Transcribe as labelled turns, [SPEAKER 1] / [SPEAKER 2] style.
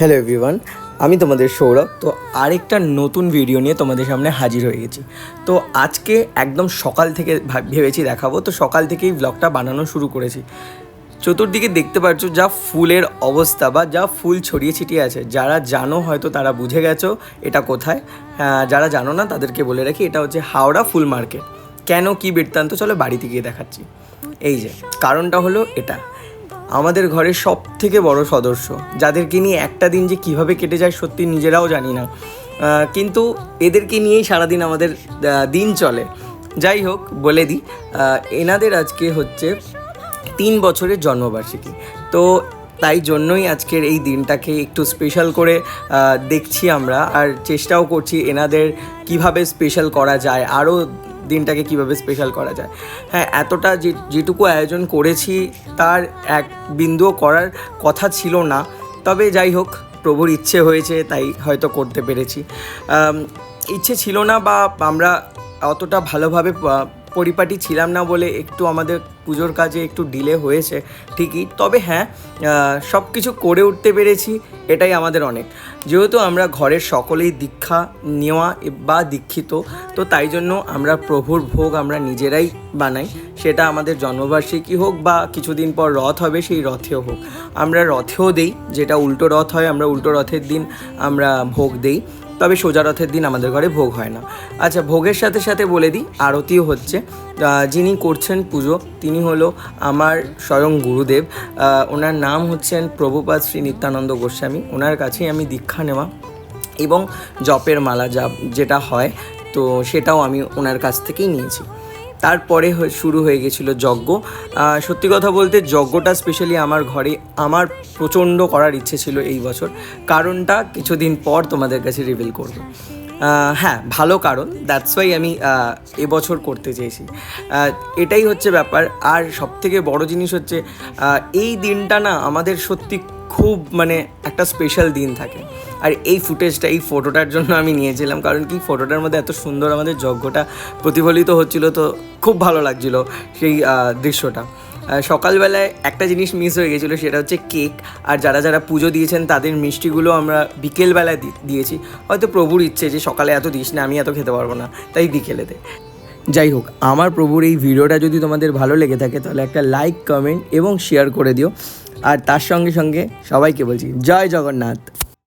[SPEAKER 1] Hello everyone আমি তোমাদের সৌরভ। তো আরেকটা নতুন ভিডিও নিয়ে তোমাদের সামনে হাজির হয়ে গেছি। তো আজকে একদম সকাল থেকে ভেবেছি দেখাবো। তো সকাল থেকেই ব্লগটা বানানো শুরু করেছি। চতুর্দিকে দেখতে পাচ্ছ যা ফুলের অবস্থা বা যা ফুল ছড়িয়ে ছিটিয়ে আছে। যারা জানো হয়তো তারা বুঝে গেছো এটা কোথায়। যারা জানো না তাদেরকে বলে রাখি, এটা হচ্ছে হাওড়া ফুল মার্কেট। কেন কি বৃত্তান্ত? চলো বাড়িতে গিয়ে দেখাচ্ছি। এই যে, কারণটা হলো এটা। আমাদের ঘরের সব থেকে বড় সদস্য, যাদেরকে নিয়ে একটা দিন যে কীভাবে কেটে যায় সত্যি নিজেরাও জানি না। কিন্তু এদেরকে নিয়েই সারাদিন আমাদের দিন চলে। যাই হোক, বলে দিই এনাদের আজকে হচ্ছে তিন বছরের জন্মবার্ষিকী। তো তাই জন্যই আজকের এই দিনটাকে একটু স্পেশাল করে দেখছি আমরা আর চেষ্টাও করছি এনাদের কীভাবে স্পেশাল করা যায়, আরও দিনটাকে কীভাবে স্পেশাল করা যায়। হ্যাঁ এতটা যে, যেটুকু আয়োজন করেছি, তার এক বিন্দুও করার কথা ছিল না। তবে যাই হোক, প্রভুর ইচ্ছে হয়েছে, তাই হয়তো করতে পেরেছি। ইচ্ছে ছিল না বা আমরা অতটা ভালোভাবে পরিপাটি ছিলাম না বলে একটু আমাদের পুজোর কাজে একটু ডিলে হয়েছে, ঠিকই। তবে হ্যাঁ সব কিছু করে উঠতে পেরেছি, এটাই আমাদের অনেক। যেহেতু আমরা ঘরের সকলেই দীক্ষা নেওয়া বা দীক্ষিত, তো তাই জন্য আমরা প্রভুর ভোগ আমরা নিজেরাই বানাই। সেটা আমাদের জন্মবার্ষিকী হোক বা কিছুদিন পর রথ হবে, সেই রথেও হোক। আমরা রথেও দেই, যেটা উল্টো রথ হয়, আমরা উল্টো রথের দিন আমরা ভোগ দেই। তবে সোজা রথের দিন আমাদের ঘরে ভোগ হয় না। আচ্ছা ভোগের সাথে সাথে বলে দিই, আরতিও হচ্ছে। যিনি করছেন পুজো, তিনি হলো আমার স্বয়ং গুরুদেব। ওনার নাম হচ্ছেন প্রভুপাত শ্রী নিত্যানন্দ গোস্বামী। ওনার কাছেই আমি দীক্ষা নেওয়া এবং জপের মালা যা যেটা হয়, তো সেটাও আমি ওনার কাছ থেকেই নিয়েছি। তারপরে শুরু হয়ে গেছিল যজ্ঞ। সত্যি কথা বলতে যজ্ঞটা স্পেশালি আমার ঘরে আমার প্রচণ্ড করার ইচ্ছে ছিল এই বছর। কারণটা কিছুদিন পর তোমাদের কাছে রিভিল করব। হ্যাঁ ভালো কারণ দ্যাটস ওয়াই আমি এবছর করতে চেয়েছি। এটাই হচ্ছে ব্যাপার। আর সবথেকে বড় জিনিস হচ্ছে এই দিনটা না আমাদের সত্যি খুব মানে একটা স্পেশাল দিন থাকে। আর এই ফুটেজটা, এই ফটোটার জন্য আমি নিয়েছিলাম, কারণ কি ফটোটার মধ্যে এত সুন্দর আমাদের যজ্ঞটা প্রতিফলিত হচ্ছিল, তো খুব ভালো লাগছিল সেই দৃশ্যটা। সকালবেলায় একটা জিনিস মিস হয়ে গেছিল, সেটা হচ্ছে কেক আর যারা যারা পুজো দিয়েছেন, তাদের মিষ্টিগুলো আমরা বিকেলবেলায় দিয়েছি। হয়তো প্রভুর ইচ্ছে যে সকালে এত দিস না, আমি এত খেতে পারব না, তাই বিকেলে দে যাই হোক, আমার প্রভুর এই ভিডিওটা যদি তোমাদের ভালো লেগে থাকে, তাহলে একটা লাইক কমেন্ট এবং শেয়ার করে দিও। আর তার সঙ্গে সঙ্গে সবাইকে বলছি জয় জগন্নাথ।